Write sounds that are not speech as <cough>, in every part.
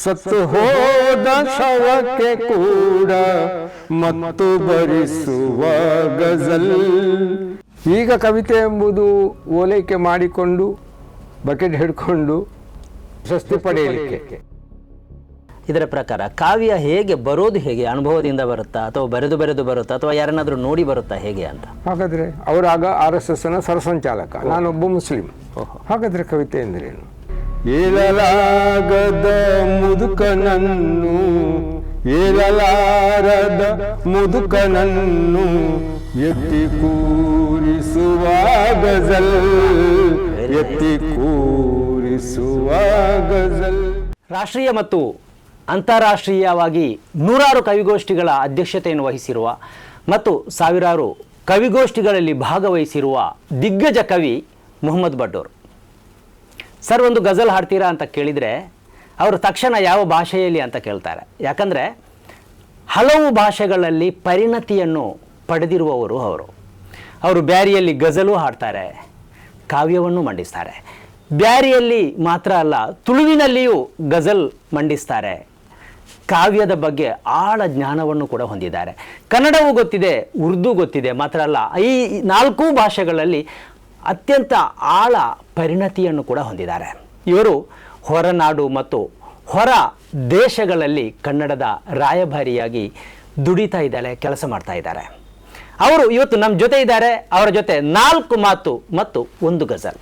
ಸತ್ತು ಹೋದ ಶವಕ್ಕೆ ಕೂಡ ಮತ್ತು ಬರಿಸುವ ಗಜಲ್. ಈಗ ಕವಿತೆ ಎಂಬುದು ಓಲೈಕೆ ಮಾಡಿಕೊಂಡು ಬಕೆಟ್ ಹಿಡ್ಕೊಂಡು ಪ್ರಶಸ್ತಿ ಪಡೆಯಲಿಕ್ಕೆ. ಇದರ ಪ್ರಕಾರ ಕಾವ್ಯ ಹೇಗೆ ಬರೋದು ಹೇಗೆ ಅನುಭವದಿಂದ ಬರುತ್ತಾ ಅಥವಾ ಬರೆದು ಬರೆದು ಬರುತ್ತಾ ಅಥವಾ ಯಾರನ್ನಾದರೂ ನೋಡಿ ಬರುತ್ತಾ ಹೇಗೆ ಅಂತ? ಹಾಗಾದರೆ ಅವರಾಗ ಆರ್ ಎಸ್ ಎಸ್ನ ಸರಸಂಚಾಲಕ ನಾನೊಬ್ಬ ಮುಸ್ಲಿಂ. ಹಾಗಾದರೆ ಕವಿತೆ ಎಂದ್ರೇನು? ಏಳಲಾಗದ ಮುದುಕನನ್ನು, ಏಳಲಾರದ ಮುದುಕನನ್ನು ಎತ್ತಿ ಕೂರಿಸುವ ಗಜಲ್, ಎತ್ತಿ ಕೂರಿಸುವ ಗಜಲ್. ರಾಷ್ಟ್ರೀಯ ಮತ್ತು ಅಂತಾರಾಷ್ಟ್ರೀಯವಾಗಿ ನೂರಾರು ಕವಿಗೋಷ್ಠಿಗಳ ಅಧ್ಯಕ್ಷತೆಯನ್ನು ವಹಿಸಿರುವ ಮತ್ತು ಸಾವಿರಾರು ಕವಿಗೋಷ್ಠಿಗಳಲ್ಲಿ ಭಾಗವಹಿಸಿರುವ ದಿಗ್ಗಜ ಕವಿ ಮೊಹಮ್ಮದ್ ಬಡ್ಡೋರ್. ಸರ್, ಒಂದು ಗಜಲ್ ಹಾಡ್ತೀರಾ ಅಂತ ಕೇಳಿದರೆ ಅವರು ತಕ್ಷಣ ಯಾವ ಭಾಷೆಯಲ್ಲಿ ಅಂತ ಕೇಳ್ತಾರೆ. ಯಾಕಂದರೆ ಹಲವು ಭಾಷೆಗಳಲ್ಲಿ ಪರಿಣತಿಯನ್ನು ಪಡೆದಿರುವವರು ಅವರು. ಅವರು ಬ್ಯಾರಿಯಲ್ಲಿ ಗಜಲು ಹಾಡ್ತಾರೆ, ಕಾವ್ಯವನ್ನು ಮಂಡಿಸ್ತಾರೆ. ಬ್ಯಾರಿಯಲ್ಲಿ ಮಾತ್ರ ಅಲ್ಲ, ತುಳುವಿನಲ್ಲಿಯೂ ಗಜಲ್ ಮಂಡಿಸ್ತಾರೆ. ಕಾವ್ಯದ ಬಗ್ಗೆ ಆಳ ಜ್ಞಾನವನ್ನು ಕೂಡ ಹೊಂದಿದ್ದಾರೆ. ಕನ್ನಡವೂ ಗೊತ್ತಿದೆ, ಉರ್ದು ಗೊತ್ತಿದೆ, ಮಾತ್ರ ಅಲ್ಲ, ಈ ನಾಲ್ಕೂ ಭಾಷೆಗಳಲ್ಲಿ ಅತ್ಯಂತ ಆಳ ಪರಿಣತಿಯನ್ನು ಕೂಡ ಹೊಂದಿದ್ದಾರೆ. ಇವರು ಹೊರನಾಡು ಮತ್ತು ಹೊರ ದೇಶಗಳಲ್ಲಿ ಕನ್ನಡದ ರಾಯಭಾರಿಯಾಗಿ ದುಡಿತಾ ಇದ್ದಾರೆ ಕೆಲಸ ಮಾಡ್ತಾ ಇದ್ದಾರೆ. ಅವರು ಇವತ್ತು ನಮ್ಮ ಜೊತೆ ಇದ್ದಾರೆ. ಅವರ ಜೊತೆ ನಾಲ್ಕು ಮಾತು ಮತ್ತು ಒಂದು ಗಜಲ್.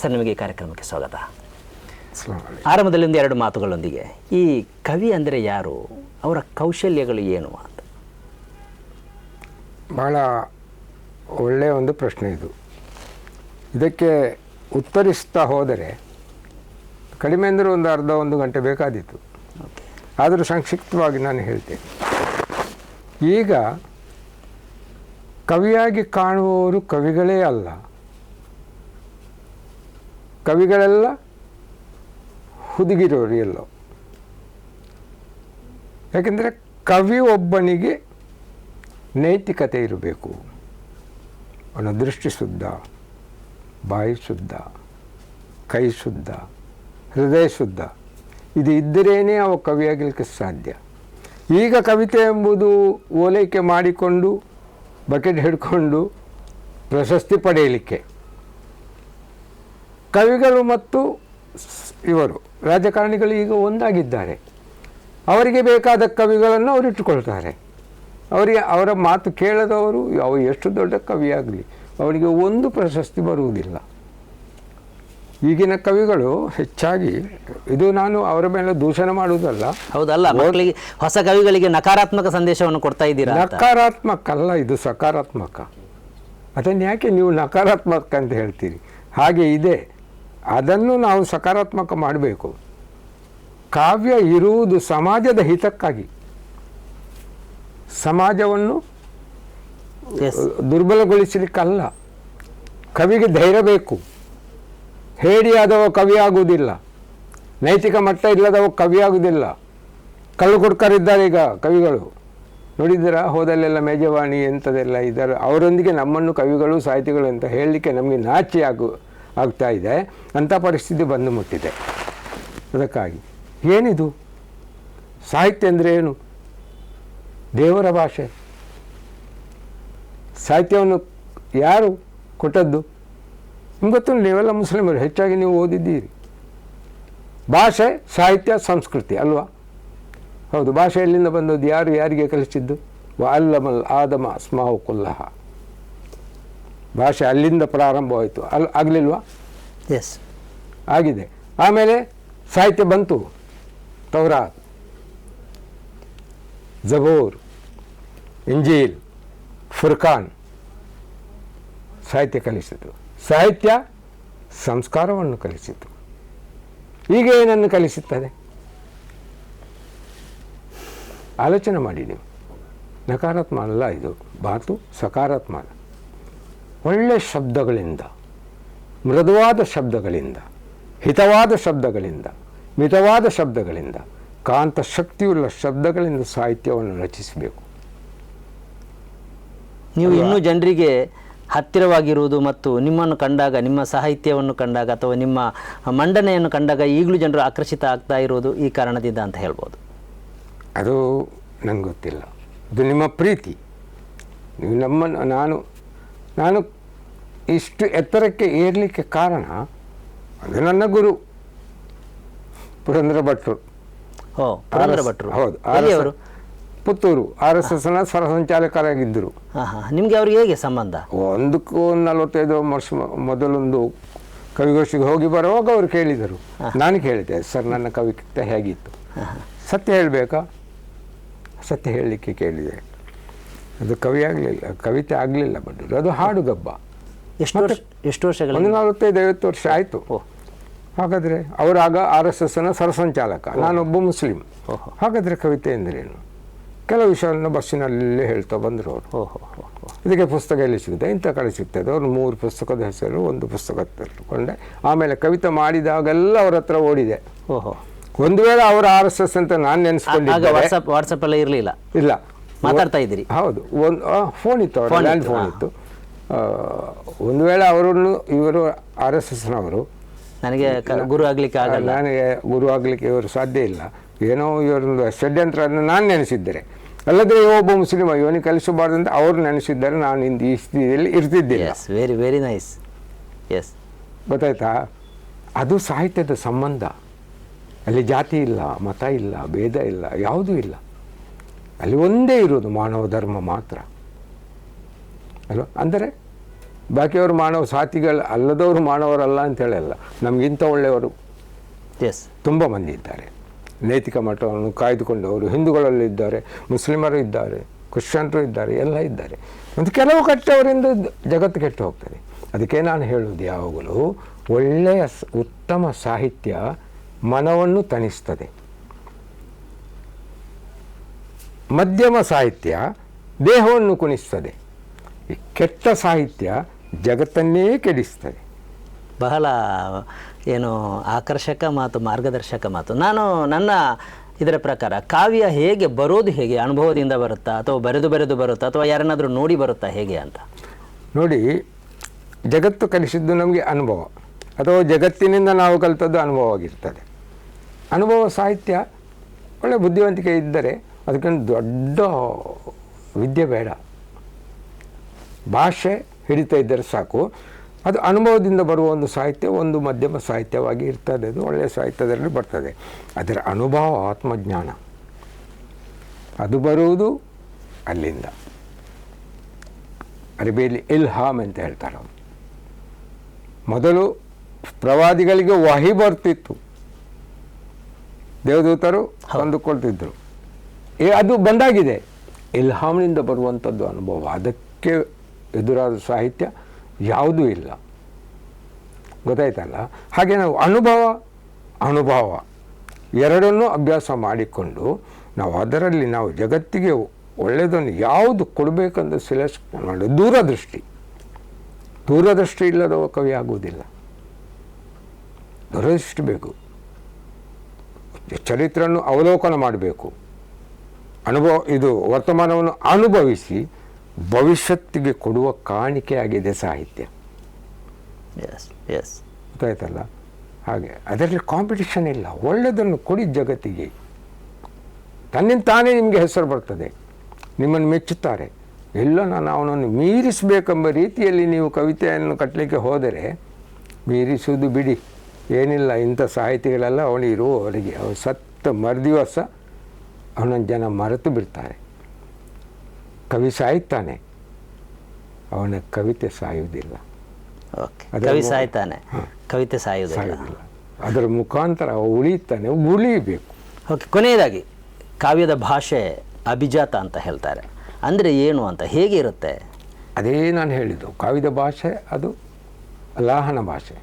ಸರ್ ನಿಮಗೆ ಈ ಕಾರ್ಯಕ್ರಮಕ್ಕೆ ಸ್ವಾಗತ. ಆರಂಭದಲ್ಲಿ ಒಂದು ಎರಡು ಮಾತುಗಳೊಂದಿಗೆ ಈ ಕವಿ ಅಂದರೆ ಯಾರು? ಅವರ ಕೌಶಲ್ಯಗಳು ಏನು ಅಂತ? ಭಾಳ ಒಳ್ಳೆಯ ಒಂದು ಪ್ರಶ್ನೆ ಇದು. ಇದಕ್ಕೆ ಉತ್ತರಿಸ್ತಾ ಹೋದರೆ ಕಡಿಮೆ ಅಂದರೆ ಒಂದು ಅರ್ಧ ಒಂದು ಗಂಟೆ ಬೇಕಾದೀತು. ಆದರೂ ಸಂಕ್ಷಿಪ್ತವಾಗಿ ನಾನು ಹೇಳ್ತೇನೆ. ಈಗ ಕವಿಯಾಗಿ ಕಾಣುವವರು ಕವಿಗಳೇ ಅಲ್ಲ. ಕವಿಗಳೆಲ್ಲ ಹುದುಗಿರೋರು ಎಲ್ಲೋ. ಯಾಕೆಂದರೆ ಕವಿ ಒಬ್ಬನಿಗೆ ನೈತಿಕತೆ ಇರಬೇಕು ಅವನ ದೃಷ್ಟಿ ಶುದ್ಧ. ಬಾಯಿ ಶುದ್ಧ, ಕೈ ಶುದ್ಧ, ಹೃದಯ ಶುದ್ಧ. ಇದು ಇದ್ದರೇನೇ ಅವ ಕವಿಯಾಗಲಿಕ್ಕೆ ಸಾಧ್ಯ. ಈಗ ಕವಿತೆ ಎಂಬುದು ಓಲೈಕೆ ಮಾಡಿಕೊಂಡು, ಬಕೆಟ್ ಹಿಡ್ಕೊಂಡು ಪ್ರಶಸ್ತಿ ಪಡೆಯಲಿಕ್ಕೆ. ಕವಿಗಳು ಮತ್ತು ಇವರು, ರಾಜಕಾರಣಿಗಳು ಈಗ ಒಂದಾಗಿದ್ದಾರೆ. ಅವರಿಗೆ ಬೇಕಾದ ಕವಿಗಳನ್ನು ಅವರು ಇಟ್ಟುಕೊಳ್ತಾರೆ. ಅವರಿಗೆ ಅವರ ಮಾತು ಕೇಳದವರು, ಅವು ಎಷ್ಟು ದೊಡ್ಡ ಕವಿಯಾಗಲಿ ಅವರಿಗೆ ಒಂದು ಪ್ರಶಸ್ತಿ ಬರುವುದಿಲ್ಲ. ಈಗಿನ ಕವಿಗಳು ಹೆಚ್ಚಾಗಿ ಇದು ನಾನು ಅವರ ಮೇಲೆ ದೂಷಣ ಮಾಡುವುದಲ್ಲ. ಹೌದಲ್ಲ ಮಕ್ಕಳಿಗೆ ಹೊಸ ಕವಿಗಳಿಗೆ ನಕಾರಾತ್ಮಕ ಸಂದೇಶವನ್ನು ಕೊಡ್ತಾ ಇದ್ದೀರಾ ನಕಾರಾತ್ಮಕ ಅಲ್ಲ ಇದು ಸಕಾರಾತ್ಮಕ. ಅದನ್ನು ಯಾಕೆ ನೀವು ನಕಾರಾತ್ಮಕ ಅಂತ ಹೇಳ್ತೀರಿ? ಹಾಗೆ ಇದೆ. ಅದನ್ನು ನಾವು ಸಕಾರಾತ್ಮಕ ಮಾಡಬೇಕು. ಕಾವ್ಯ ಇರುವುದು ಸಮಾಜದ ಹಿತಕ್ಕಾಗಿ. ಸಮಾಜವನ್ನು. ದುರ್ಬಲಗೊಳಿಸಲಿಕ್ಕಲ್ಲ. ಕವಿಗೆ ಧೈರ್ಯ ಬೇಕು. ಹೇಡಿಯಾದವ ಕವಿ ಆಗುವುದಿಲ್ಲ ನೈತಿಕ ಮಟ್ಟ ಇಲ್ಲದವ ಕವಿ ಆಗುವುದಿಲ್ಲ ಕಳ್ಳು ಕೊಡ್ಕರಿದ್ದಾರೆ ಈಗ ಕವಿಗಳು. ನೋಡಿದ್ದೀರಾ? ಹೋದಲ್ಲೆಲ್ಲ ಮೇಜವಾಣಿ ಎಂಥದೆಲ್ಲ ಇದ್ದಾರೆ. ಅವರೊಂದಿಗೆ ನಮ್ಮನ್ನು ಕವಿಗಳು, ಸಾಹಿತಿಗಳು ಅಂತ ಹೇಳಲಿಕ್ಕೆ ನಮಗೆ ನಾಚಿ ಆಗು, ಆಗ್ತಾ ಇದೆ. ಅಂಥ ಪರಿಸ್ಥಿತಿ ಬಂದು ಮುಟ್ಟಿದೆ. ಅದಕ್ಕಾಗಿ. ಏನಿದು? ಸಾಹಿತ್ಯ ಅಂದರೆ ಏನು? ದೇವರ ಭಾಷೆ. ಸಾಹಿತ್ಯವನ್ನು ಯಾರು ಕೊಟ್ಟದ್ದು? ನಿಮ್ಗೆ ಗೊತ್ತು ನೀವೆಲ್ಲ ಮುಸ್ಲಿಮರು ಹೆಚ್ಚಾಗಿ ನೀವು ಓದಿದ್ದೀರಿ. ಭಾಷೆ ಸಾಹಿತ್ಯ ಸಂಸ್ಕೃತಿ ಅಲ್ವಾ? ಹೌದು ಭಾಷೆ ಎಲ್ಲಿಂದ ಬಂದದ್ದು ಯಾರು ಯಾರಿಗೆ ಕಲಿಸಿದ್ದು? ವ ಅಲ್ಲಮಲ್ ಆದಮ ಸ್ಮಾವು ಕುಲ್ಲಹ. ಭಾಷೆ ಅಲ್ಲಿಂದ ಪ್ರಾರಂಭವಾಯಿತು. ಅಲ್ ಆಗಲಿಲ್ವಾ? ಎಸ್ ಆಗಿದೆ. ಆಮೇಲೆ ಸಾಹಿತ್ಯ ಬಂತು. ತೌರಾತ್ ಜಬೂರ್ ಇಂಜೀಲ್ ಫುರ್ಖಾನ್. ಸಾಹಿತ್ಯ ಕಲಿಸಿತು. ಸಾಹಿತ್ಯ ಸಂಸ್ಕಾರವನ್ನು ಕಲಿಸಿತು. ಈಗ ಏನನ್ನು ಕಲಿಸುತ್ತದೆ? ಆಲೋಚನೆ ಮಾಡಿ ನೀವು. ನಕಾರಾತ್ಮ ಅಲ್ಲ ಇದು. ಮಾತು ಸಕಾರಾತ್ಮಕ ಒಳ್ಳೆ ಶಬ್ದಗಳಿಂದ, ಮೃದುವಾದ ಶಬ್ದಗಳಿಂದ, ಹಿತವಾದ ಶಬ್ದಗಳಿಂದ, ಮಿತವಾದ ಶಬ್ದಗಳಿಂದ ಕಾಂತ ಶಕ್ತಿಯುಳ್ಳ ಶಬ್ದಗಳಿಂದ ಸಾಹಿತ್ಯವನ್ನು ರಚಿಸಬೇಕು. ನೀವು ಇನ್ನೂ ಜನರಿಗೆ ಹತ್ತಿರವಾಗಿರುವುದು ಮತ್ತು ನಿಮ್ಮನ್ನು ಕಂಡಾಗ ನಿಮ್ಮ ಸಾಹಿತ್ಯವನ್ನು ಕಂಡಾಗ ಅಥವಾ ನಿಮ್ಮ ಮಂಡನೆಯನ್ನು ಕಂಡಾಗ ಈಗಲೂ ಜನರು ಆಕರ್ಷಿತ ಆಗ್ತಾ ಇರುವುದು ಈ ಕಾರಣದಿಂದ ಅಂತ ಹೇಳ್ಬೋದು. ಅದು ನನಗೆ ಗೊತ್ತಿಲ್ಲ. ಇದು ನಿಮ್ಮ ಪ್ರೀತಿ. ನೀವು ನಮ್ಮನ್ನು ನಾನು ನಾನು ಇಷ್ಟು ಎತ್ತರಕ್ಕೆ ಏರಲಿಕ್ಕೆ ಕಾರಣ ಅದು ನನ್ನ ಗುರು ಪುರಂದ್ರ ಭಟ್ರು. ಓ ಪುರಂದ್ರ ಭಟ್ರು. ಹೌದು ಎಲ್ಲಿಯವರು? ಪುತ್ತೂರು ಆರ್ ಎಸ್ ಎಸ್ನ ಸ್ವರ ಸಂಚಾಲಕರಾಗಿದ್ದರು ನಿಮಗೆ ಅವ್ರಿಗೆ ಹೇಗೆ ಸಂಬಂಧ? ಒಂದಕ್ಕೂ ಒಂದು ನಲವತ್ತೈದು ವರ್ಷ ಮೊದಲೊಂದು ಕವಿಗೋಷ್ಠಿಗೆ ಹೋಗಿ ಬರುವಾಗ ಅವರು ಕೇಳಿದರು. ನಾನು ಕೇಳಿದೆ ಸರ್ ನನ್ನ ಕವಿತೆ ಹೇಗಿತ್ತು? ಸತ್ಯ ಹೇಳಬೇಕಾ? ಸತ್ಯ ಹೇಳಲಿಕ್ಕೆ ಕೇಳಿದೆ. ಅದು ಕವಿ ಆಗಲಿಲ್ಲ ಕವಿತೆ ಆಗಲಿಲ್ಲ ಬಟ್ ಅದು ಹಾಡುಗಬ್ಬ. ಎಷ್ಟು ವರ್ಷ ಎಷ್ಟು ವರ್ಷಗಳು ಒಂದು ನಲವತ್ತೈದು ಐವತ್ತು ವರ್ಷ ಆಯಿತು. ಹಾಗಾದರೆ ಅವರಾಗ ಆರ್ ಎಸ್ ಎಸ್ನ ಸರಸಂಚಾಲಕ ನಾನೊಬ್ಬ ಮುಸ್ಲಿಂ. ಹಾಗಾದರೆ ಕವಿತೆ ಎಂದರೇನು? ಕೆಲವು ವಿಷಯವನ್ನು ಬಸ್ಸಿನಲ್ಲೇ ಹೇಳ್ತಾ ಬಂದರು ಅವರು. ಇದಕ್ಕೆ ಪುಸ್ತಕ ಎಲ್ಲಿ ಸಿಗುತ್ತೆ? ಇಂಥ ಕಡೆ ಸಿಗ್ತದೆ. ಅವ್ರು ಮೂರು ಪುಸ್ತಕದ ಹೆಸರು ಒಂದು ಪುಸ್ತಕ ತೆಗೆದುಕೊಂಡೆ ಆಮೇಲೆ ಕವಿತೆ ಮಾಡಿದಾಗೆಲ್ಲ ಅವ್ರ ಹತ್ರ ಓಡಿದೆ. ಓಹೋ ಒಂದು ವೇಳೆ ಅವರು ಆರ್ ಎಸ್ ಎಸ್ ಅಂತ ನಾನು ನೆನೆಸ್ಕೊಂಡಿದ್ದೆ ವಾಟ್ಸಪ್ ವಾಟ್ಸಪ್ ಎಲ್ಲ ಇರಲಿಲ್ಲ. ಇಲ್ಲ. ಮಾತಾಡ್ತಾ ಇದ್ದೀರಿ. ಹೌದು. ಒಂದು ಫೋನ್ ಇತ್ತು ಅವ್ರ ಲ್ಯಾಂಡ್ ಫೋನ್ ಇತ್ತು. ಒಂದು ವೇಳೆ ಅವರನ್ನು ಇವರು ಆರ್ ಎಸ್ ಎಸ್ನವರು ನನಗೆ ಗುರು ಆಗಲಿಕ್ಕೆ ಆಗಲ್ಲ. ನನಗೆ ಗುರು ಆಗಲಿಕ್ಕೆ ಇವರು ಸಾಧ್ಯ ಇಲ್ಲ. ಏನೋ ಇವರೊಂದು ಷಡ್ಯಂತ್ರ ನಾನು ನೆನೆಸಿದ್ದರೆ. ಅಲ್ಲದ್ರೆ ಒಬ್ಬ ಮುಸ್ಲಿಮ ಇವನಿಗೆ ಕಲಿಸಬಾರ್ದು ಅಂತ ಅವರು ನೆನೆಸಿದ್ದಾರೆ. ನಾನು ಇಂದು ಈ ಸ್ಥಿತಿಯಲ್ಲಿ ಇರ್ತಿದ್ದಿಲ್ಲ. Yes very very nice yes ಗೊತ್ತಾಯ್ತಾ? ಅದು ಸಾಹಿತ್ಯದ ಸಂಬಂಧ. ಅಲ್ಲಿ ಜಾತಿ ಇಲ್ಲ ಮತ ಇಲ್ಲ ಭೇದ ಇಲ್ಲ ಯಾವುದೂ ಇಲ್ಲ. ಅಲ್ಲಿ ಒಂದೇ ಇರೋದು ಮಾನವ ಧರ್ಮ ಮಾತ್ರ. ಅಲ್ವ? ಅಂದರೆ ಬಾಕಿಯವರು ಮಾನವ ಸಾತಿಗಳು ಅಲ್ಲದವರು ಮಾನವರಲ್ಲ ಅಂತ ಹೇಳಲ್ಲ. ನಮಗಿಂತ ಒಳ್ಳೆಯವರು ಎಸ್ ತುಂಬ ಮಂದಿ ಇದ್ದಾರೆ. ನೈತಿಕ ಮಟ್ಟವನ್ನು ಕಾಯ್ದುಕೊಂಡವರು ಹಿಂದೂಗಳಲ್ಲಿ ಇದ್ದಾರೆ, ಮುಸ್ಲಿಮರು ಇದ್ದಾರೆ, ಕ್ರಿಶ್ಚಿಯನ್ರು ಇದ್ದಾರೆ, ಎಲ್ಲ ಇದ್ದಾರೆ. ಒಂದು ಕೆಲವು ಕೆಟ್ಟವರಿಂದ ಜಗತ್ತು ಕೆಟ್ಟು ಹೋಗ್ತದೆ. ಅದಕ್ಕೆ ನಾನು ಹೇಳೋದು ಯಾವಾಗಲೂ ಒಳ್ಳೆಯ ಉತ್ತಮ ಸಾಹಿತ್ಯ ಮನವನ್ನು ತಣಿಸ್ತದೆ. ಮಧ್ಯಮ ಸಾಹಿತ್ಯ ದೇಹವನ್ನು ಕುಣಿಸ್ತದೆ. ಕೆಟ್ಟ ಸಾಹಿತ್ಯ ಜಗತ್ತನ್ನೇ ಕೆಡಿಸ್ತದೆ. ಬಹಳ, ಏನು ಆಕರ್ಷಕ ಮಾತು, ಮಾರ್ಗದರ್ಶಕ ಮಾತು. ನಾನು ನನ್ನ ಇದರ ಪ್ರಕಾರ, ಕಾವ್ಯ ಹೇಗೆ ಬರೋದು ಹೇಗೆ, ಅನುಭವದಿಂದ ಬರುತ್ತಾ, ಅಥವಾ ಬರೆದು ಬರೆದು ಬರುತ್ತಾ, ಅಥವಾ ಯಾರನ್ನಾದರೂ ನೋಡಿ ಬರುತ್ತಾ ಹೇಗೆ ಅಂತ? ನೋಡಿ, ಜಗತ್ತು ಕಲಿಸಿದ್ದು ನಮಗೆ ಅನುಭವ. ಅಥವಾ ಜಗತ್ತಿನಿಂದ ನಾವು ಕಲಿತದ್ದು ಅನುಭವವಾಗಿರ್ತದೆ. ಅನುಭವ ಸಾಹಿತ್ಯ ಒಳ್ಳೆ ಬುದ್ಧಿವಂತಿಕೆ ಇದ್ದರೆ ಅದಕ್ಕೊಂದು ದೊಡ್ಡ ವಿದ್ಯೆ ಬೇಡ. ಭಾಷೆ ಹಿಡಿತಾ ಇದ್ದರೆ ಸಾಕು. ಅದು ಅನುಭವದಿಂದ ಬರುವ ಒಂದು ಸಾಹಿತ್ಯ ಒಂದು ಮಧ್ಯಮ ಸಾಹಿತ್ಯವಾಗಿ ಇರ್ತದೆ. ಅದು ಒಳ್ಳೆಯ ಸಾಹಿತ್ಯದಲ್ಲಿ ಬರ್ತದೆ. ಅದರ ಅನುಭವ ಆತ್ಮಜ್ಞಾನ. ಅದು ಬರುವುದು ಅಲ್ಲಿಂದ. ಅರಬಿಯಲ್ಲಿ ಇಲ್ಹಾಮ್ ಅಂತ ಹೇಳ್ತಾರೆ ಮೊದಲು ಪ್ರವಾದಿಗಳಿಗೆ ವಹಿ ಬರ್ತಿತ್ತು. ದೇವದೂತರು ಏ ಅದು ಬಂದಾಗಿದೆ. ಇಲ್ಹಾಮ್ನಿಂದ ಬರುವಂಥದ್ದು ಅನುಭವ. ಅದಕ್ಕೆ ಎದುರಾದ ಸಾಹಿತ್ಯ ಯಾವುದೂ ಇಲ್ಲ. ಗೊತ್ತಾಯ್ತಲ್ಲ? ಹಾಗೆ ನಾವು ಅನುಭವ ಅನುಭವ ಎರಡನ್ನೂ ಅಭ್ಯಾಸ ಮಾಡಿಕೊಂಡು ನಾವು ಅದರಲ್ಲಿ ನಾವು ಜಗತ್ತಿಗೆ ಒಳ್ಳೆಯದನ್ನು ಯಾವುದು ಕೊಡಬೇಕಂತ ಸೆಲೆಕ್ಟ್ ಮಾಡಿ ದೂರದೃಷ್ಟಿ. ದೂರದೃಷ್ಟಿ ಇಲ್ಲದವ ಕವಿ ಆಗುವುದಿಲ್ಲ. ದೂರದೃಷ್ಟಿ ಬೇಕು. ಚರಿತ್ರೆಯನ್ನು ಅವಲೋಕನ ಮಾಡಬೇಕು. ಅನುಭವ, ಇದು ವರ್ತಮಾನವನ್ನು ಅನುಭವಿಸಿ ಭವಿಷ್ಯತ್ತಿಗೆ ಕೊಡುವ ಕಾಣಿಕೆಯಾಗಿದೆ ಸಾಹಿತ್ಯ. ಎಸ್ ಎಸ್ ಗೊತ್ತಾಯ್ತಲ್ಲ? ಹಾಗೆ ಅದರಲ್ಲಿ ಕಾಂಪಿಟಿಷನ್ ಇಲ್ಲ. ಒಳ್ಳೆಯದನ್ನು ಕೊಡಿ ಜಗತ್ತಿಗೆ. ತನ್ನಿಂದ ತಾನೇ ನಿಮಗೆ ಹೆಸರು ಬರ್ತದೆ. ನಿಮ್ಮನ್ನು ಮೆಚ್ಚುತ್ತಾರೆ. ಎಲ್ಲ ನಾನು ಅವನನ್ನು ಮೀರಿಸಬೇಕೆಂಬ ರೀತಿಯಲ್ಲಿ ನೀವು ಕವಿತೆಯನ್ನು ಕಟ್ಟಲಿಕ್ಕೆ ಹೋದರೆ ಮೀರಿಸುವುದು ಬಿಡಿ. ಏನಿಲ್ಲ ಇಂಥ ಸಾಹಿತಿಗಳೆಲ್ಲ ಅವನಿರುವವರಿಗೆ ಅವನು ಸತ್ತ ಮರುದಿವಸ ಅವನನ್ನು ಜನ ಮರೆತು ಬಿಡ್ತಾರೆ. ಕವಿ ಸಾಯ್ತಾನೆ. ಅವನ ಕವಿತೆ ಸಾಯುವುದಿಲ್ಲ. ಓಕೆ. ಕವಿ ಸಾಯ್ತಾನೆ. ಕವಿತೆ ಸಾಯುವುದಿಲ್ಲ. ಅದರ ಮುಖಾಂತರ ಅವ ಉಳಿತಾನೆ ಉಳಿಬೇಕು ಓಕೆ ಕೊನೆಯದಾಗಿ ಕಾವ್ಯದ ಭಾಷೆ ಅಭಿಜಾತ ಅಂತ ಹೇಳ್ತಾರೆ. ಅಂದರೆ ಏನು ಅಂತ ಹೇಗೆ ಇರುತ್ತೆ? ಅದೇ ನಾನು ಹೇಳಿದ್ದು ಕಾವ್ಯದ ಭಾಷೆ ಅದು ಲಾಹನ ಭಾಷೆ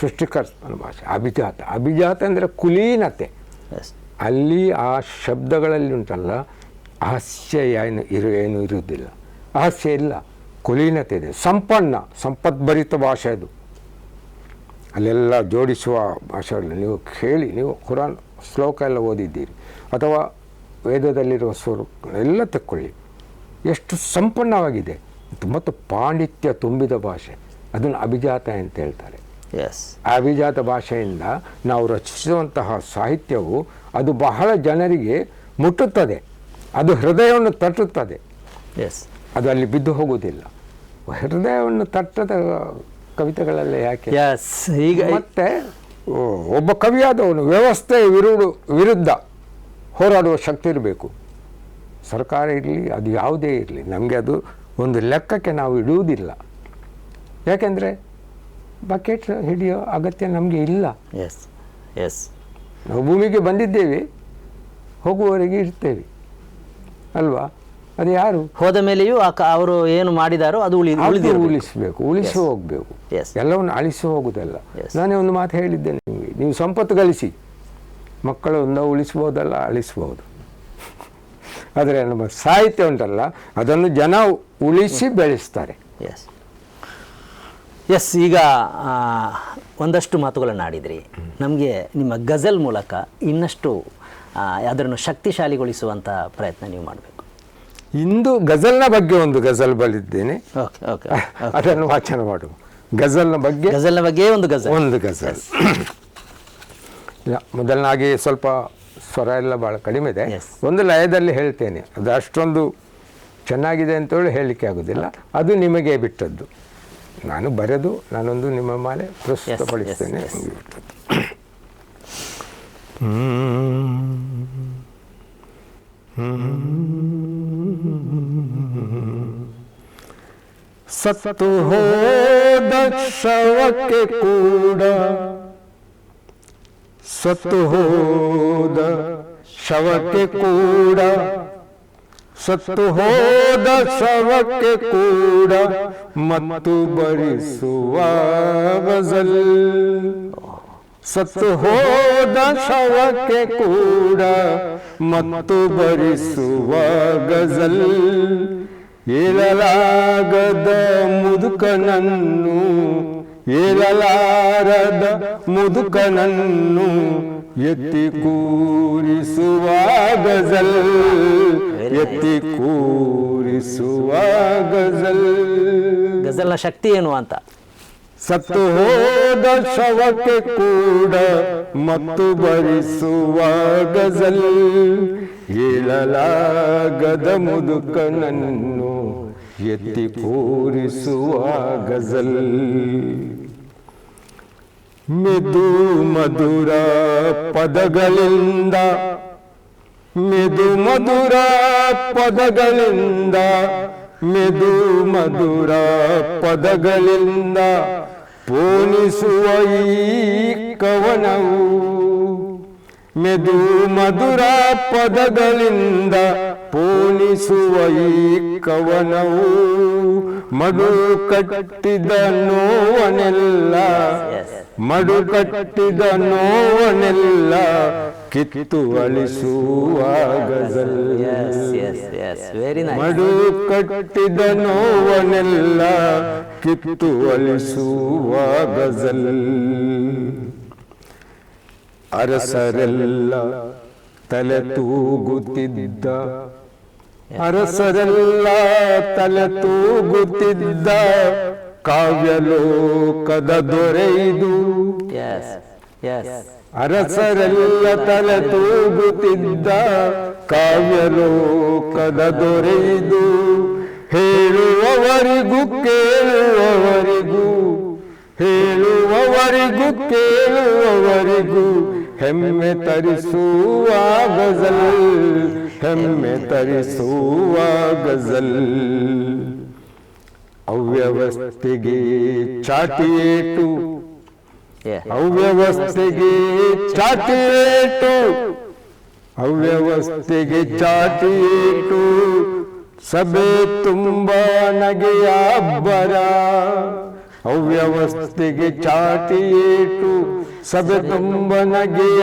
ಸೃಷ್ಟಿಕರ್ತನ ಭಾಷೆ ಅಭಿಜಾತ. ಅಭಿಜಾತ ಅಂದರೆ ಕುಲೀನತೆ. ಅಲ್ಲಿ ಆ ಶಬ್ದಗಳಲ್ಲಿ ಉಂಟಲ್ಲ ಹಾಸ್ಯ ಏನು ಇರು ಏನೂ ಇರುವುದಿಲ್ಲ. ಹಾಸ್ಯ ಇಲ್ಲ. ಕುಲೀನತೆ ಇದೆ. ಸಂಪನ್ನ ಸಂಪದ್ಭರಿತ ಭಾಷೆ ಅದು. ಅಲ್ಲೆಲ್ಲ ಜೋಡಿಸುವ ಭಾಷೆಗಳನ್ನು ನೀವು ಕೇಳಿ ನೀವು ಕುರಾನ್ ಶ್ಲೋಕ ಎಲ್ಲ ಓದಿದ್ದೀರಿ. ಅಥವಾ ವೇದದಲ್ಲಿರುವ ಸ್ವರೂಪ ಎಲ್ಲ ತಕ್ಕೊಳ್ಳಿ. ಎಷ್ಟು ಸಂಪನ್ನವಾಗಿದೆ. ಮತ್ತು ಪಾಂಡಿತ್ಯ ತುಂಬಿದ ಭಾಷೆ. ಅದನ್ನು ಅಭಿಜಾತ ಅಂತ ಹೇಳ್ತಾರೆ. ಎಸ್ ಆ ಅಭಿಜಾತ ಭಾಷೆಯಿಂದ ನಾವು ರಚಿಸುವಂತಹ ಸಾಹಿತ್ಯವು ಅದು ಬಹಳ ಜನರಿಗೆ ಮುಟ್ಟುತ್ತದೆ. ಅದು ಹೃದಯವನ್ನು ತಟ್ಟುತ್ತದೆ. ಎಸ್ ಅದು ಅಲ್ಲಿ ಬಿದ್ದು ಹೋಗುವುದಿಲ್ಲ. ಹೃದಯವನ್ನು ತಟ್ಟದ ಕವಿತೆಗಳೆಲ್ಲ ಯಾಕೆ? ಎಸ್ ಈಗ ಮತ್ತೆ ಒಬ್ಬ ಕವಿಯಾದವನು ವ್ಯವಸ್ಥೆ ವಿರುಡು ವಿರುದ್ಧ ಹೋರಾಡುವ ಶಕ್ತಿ ಇರಬೇಕು. ಸರ್ಕಾರ ಇರಲಿ ಅದು ಯಾವುದೇ ಇರಲಿ ನಮಗೆ ಅದು ಒಂದು ಲೆಕ್ಕಕ್ಕೆ ನಾವು ಇಡುವುದಿಲ್ಲ. ಯಾಕೆಂದರೆ ಬಕೆಟ್ ಹಿಡಿಯೋ ಅಗತ್ಯ ನಮಗೆ ಇಲ್ಲ. ಎಸ್ ಎಸ್ ನಾವು ಭೂಮಿಗೆ ಬಂದಿದ್ದೇವೆ ಹೋಗುವವರೆಗೆ ಇರ್ತೇವೆ. ಅಲ್ವಾ? ಅದು ಯಾರು? ಹೋದ ಮೇಲೆಯೂ ಅವರು ಏನು ಮಾಡಿದಾರೋ ಅದು ಉಳಿ ಉಳಿಸಬೇಕು ಉಳಿಸಿ ಹೋಗಬೇಕು. ಎಲ್ಲವನ್ನು ಅಳಿಸಿ ಹೋಗುದಲ್ಲ. ನಾನೇ ಒಂದು ಮಾತು ಹೇಳಿದ್ದೇನೆ ನಿಮಗೆ. ನೀವು ಸಂಪತ್ತು ಗಳಿಸಿ. ಮಕ್ಕಳನ್ನ ಉಳಿಸ್ಬೋದಲ್ಲ ಅಳಿಸ್ಬೋದು. ಆದರೆ ನಮ್ಮ ಸಾಹಿತ್ಯ ಉಂಟಲ್ಲ ಅದನ್ನು ಜನ ಉಳಿಸಿ ಬೆಳೆಸ್ತಾರೆ. ಎಸ್ ಎಸ್ ಈಗ ಒಂದಷ್ಟು ಮಾತುಗಳನ್ನು ಆಡಿದ್ರಿ ನಮಗೆ ನಿಮ್ಮ ಗಜಲ್ ಮೂಲಕ ಇನ್ನಷ್ಟು ಅದನ್ನು ಶಕ್ತಿಶಾಲಿಗೊಳಿಸುವಂಥ ಪ್ರಯತ್ನ ನೀವು ಮಾಡಬೇಕು. ಇಂದು ಗಜಲ್ನ ಬಗ್ಗೆ ಒಂದು ಗಜಲ್ ಬಳಿದ್ದೇನೆ. <laughs> ಅದನ್ನು ವಾಚನ ಮಾಡುವ. ಗಜಲ್ನ ಬಗ್ಗೆ ಗಜಲ್ನ ಬಗ್ಗೆ ಒಂದು ಗಜಲ್. ಒಂದು ಗಜಲ್. ಇಲ್ಲ ಮೊದಲನಾಗಿ ಸ್ವಲ್ಪ ಸ್ವರ ಎಲ್ಲ ಭಾಳ ಕಡಿಮೆ ಇದೆ. ಒಂದು ಲಯದಲ್ಲಿ ಹೇಳ್ತೇನೆ. ಅದು ಅಷ್ಟೊಂದು ಚೆನ್ನಾಗಿದೆ ಅಂತೇಳಿ ಹೇಳಲಿಕ್ಕೆ ಆಗೋದಿಲ್ಲ. ಅದು ನಿಮಗೆ ಬಿಟ್ಟದ್ದು. ನಾನು ಬರೆದು ನಾನೊಂದು ನಿಮ್ಮ ಮಾಲೆ ಪ್ರಸ್ತುತಪಡಿಸ್ತೇನೆ. ಬಿಟ್ಟದ್ದು. ಸತ್ತು ಹೋದ ಶವಕ್ಕೆ ಕೂಡ ಸತ್ತು ಹೋದ ಶವಕ್ಕೆ ಕೂಡ ಸತ್ತು ಹೋದ ಶವಕ್ಕೆ ಕೂಡ ಮತ್ತು ಬರಿಸುವ ಗಜಲ್ ಸತ್ತು ಹೋದ ಶವಕ್ಕೆ ಕೂಡ ಮತ್ತು ಬರಿಸುವ ಗಜಲ್. ಏಳಲಾಗದ ಮುದುಕನನ್ನು, ಏಳಲಾರದ ಮುದುಕನನ್ನು ಎತ್ತಿ ಕೂರಿಸುವ ಗಜಲ್. ಎತ್ತಿ ಕೂರಿಸುವ ಗಜಲ್. ಗಜಲ್ನ ಶಕ್ತಿ ಏನು ಅಂತ? ಸತ್ತು ಹೋದ ಶವಕ್ಕೆ ಕೂಡ ಮತ್ತು ಬರಿಸುವ ಗಜಲ್ ಏಳಲಾಗದ ಮುದುಕನನ್ನು ಎತ್ತಿ ಕೂರಿಸುವ ಗಜಲ್ ಮೆದು ಮಧುರ ಪದಗಳಿಂದ, ಮೆದು ಮಧುರ ಪದಗಳಿಂದ, ಮೆದು ಮಧುರ ಪದಗಳಿಂದ ಪೋಣಿಸುವ ಈ ಕವನವು ಮೆದು ಮಧುರ ಪದಗಳಿಂದ ಪೋಣಿಸುವ ಈ ಕವನವು ಮಡು ಕಟ್ಟಿದ ನೋವನೆಲ್ಲ ಮಡು ಕಟ್ಟಿದ ನೋವನೆಲ್ಲ ಕಿತ್ತು ಅಳಿಸುವ ghazal yes yes yes very nice ಮಡು ಕಟ್ಟಿದ ನೋವನೆಲ್ಲ ಕಿತ್ತು ಅಳಿಸುವ ಗಜಲ್ ಅರಸರೆಲ್ಲ ತಲೆ ತೂಗುತ್ತಿದ್ದ ಅರಸರೆಲ್ಲ ತಲೆ ತೂಗುತ್ತಿದ್ದ ಕಾವ್ಯಲೋಕದ ದೊರೆಯಿದು ಅರಸರೆಲ್ಲ ತಲೆ ತೂಗುತ್ತಿದ್ದ ಕಾವ್ಯಲೋಕದ ದೊರೆಯಿದು ಹೇಳುವವರಿಗೂ ಕೇಳುವವರಿಗೂ ಹೇಳುವವರಿಗೂ ಕೇಳುವವರಿಗೂ ಹೆಮ್ಮೆ ತರಿಸುವ ಗಜಲ್ ಹೆಮ್ಮೆ ತರಿಸುವ ಗಜಲ್ ಅವ್ಯವಸ್ಥೆಗೆ ಚಾಟಿಯೇಟು ಅವ್ಯವಸ್ಥೆಗೆ ಚಾಟಿಯೇಟು ಅವ್ಯವಸ್ಥೆಗೆ ಚಾಟಿಯೇಟು ಸಭೆ ತುಂಬ ನಗೆಯ ಅಬ್ಬರ ಅವ್ಯವಸ್ಥೆಗೆ ಚಾಟಿಯೇಟು ಸಭೆ ತುಂಬ ನಗೆಯ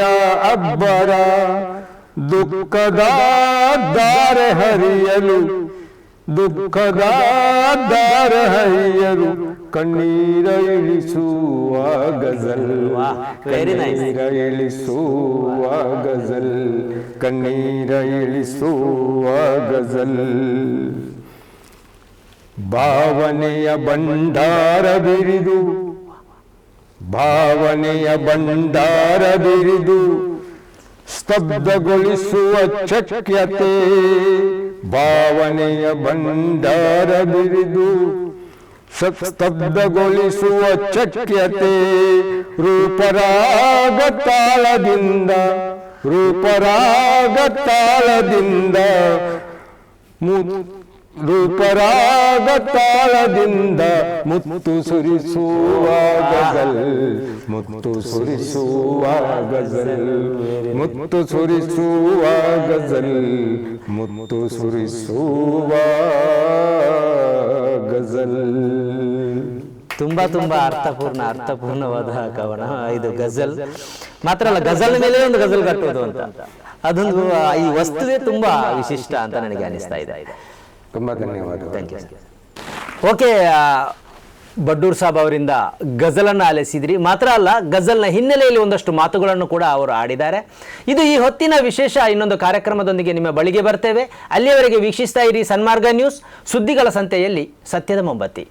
ಅಬ್ಬರ ದುಃಖದ ದಾರೆ ಹರಿಯಲು ದುಃಖದ ದಾರ ಹರಿಯಲು ಕಣ್ಣೀರ ಇಳಿಸುವ ಗಜಲ್ ಕಣ್ಣೀರ ಇಳಿಸುವ ಗಜಲ್ ಕಣ್ಣೀರ ಇಳಿಸುವ ಗಜಲ್. ಭಾವನೆಯ ಭಂಡಾರ ಬಿರಿದು ಭಾವನೆಯ ಭಂಡಾರ ಬಿರಿದು ಸ್ತಬ್ಧಗೊಳಿಸುವ ಚಕ್ಯತೆ ಭಾವನೆಯ ಭಂಡಾರ ಬಿರಿದು ಸ್ತಬ್ಧಗೊಳಿಸುವ ಚಕ್ಯತೆ ರೂಪರಾಗ ತಾಳದಿಂದ ರೂಪರಾಗ ತಾಳದಿಂದ ರೂಪರಾಗ ತಾಳದಿಂದ ಮುತ್ತು ಸುರಿಸುವ ಗಜಲ್ ಮುತ್ತು ಸುರಿಸುವ ಗಜಲ್ ಮುತ್ತು ಸುರಿಸುವ ಗಜಲ್ ಮುತ್ತು ಸುರಿಸುವ ಗಜಲ್ ತುಂಬಾ ತುಂಬಾ ಅರ್ಥಪೂರ್ಣ, ಅರ್ಥಪೂರ್ಣವಾದ ಕವನ ಇದು ಗಜಲ್. ಮಾತ್ರ ಅಲ್ಲ, ಗಜಲ್ ಮೇಲೆ ಒಂದು ಗಜಲ್ ಕಟ್ಟೋದು ಅಂತ. ಅದೊಂದು ಈ ವಸ್ತುವೇ ತುಂಬಾ ವಿಶಿಷ್ಟ ಅಂತ ನನಗೆ ಅನಿಸ್ತಾ ಇದೆ. ತುಂಬ ಧನ್ಯವಾದ thank you okay Baddur Saab ಅವರಿಂದ ಗಜಲನ್ನು ಆಲಿಸಿದ್ರಿ. ಮಾತ್ರ ಅಲ್ಲ ಗಜಲ್ನ ಹಿನ್ನೆಲೆಯಲ್ಲಿ ಒಂದಷ್ಟು ಮಾತುಗಳನ್ನು ಕೂಡ ಅವರು ಆಡಿದ್ದಾರೆ. ಇದು ಈ ಹೊತ್ತಿನ ವಿಶೇಷ ಇನ್ನೊಂದು ಕಾರ್ಯಕ್ರಮದೊಂದಿಗೆ ನಿಮ್ಮ ಬಳಿಗೆ ಬರ್ತೇವೆ. ಅಲ್ಲಿಯವರೆಗೆ ವೀಕ್ಷಿಸ್ತಾ ಇರಿ ಸನ್ಮಾರ್ಗ ನ್ಯೂಸ್ ಸುದ್ದಿಗಳ ಸಂತೆಯಲ್ಲಿ ಸತ್ಯದ ಮೊಂಬತ್ತಿ.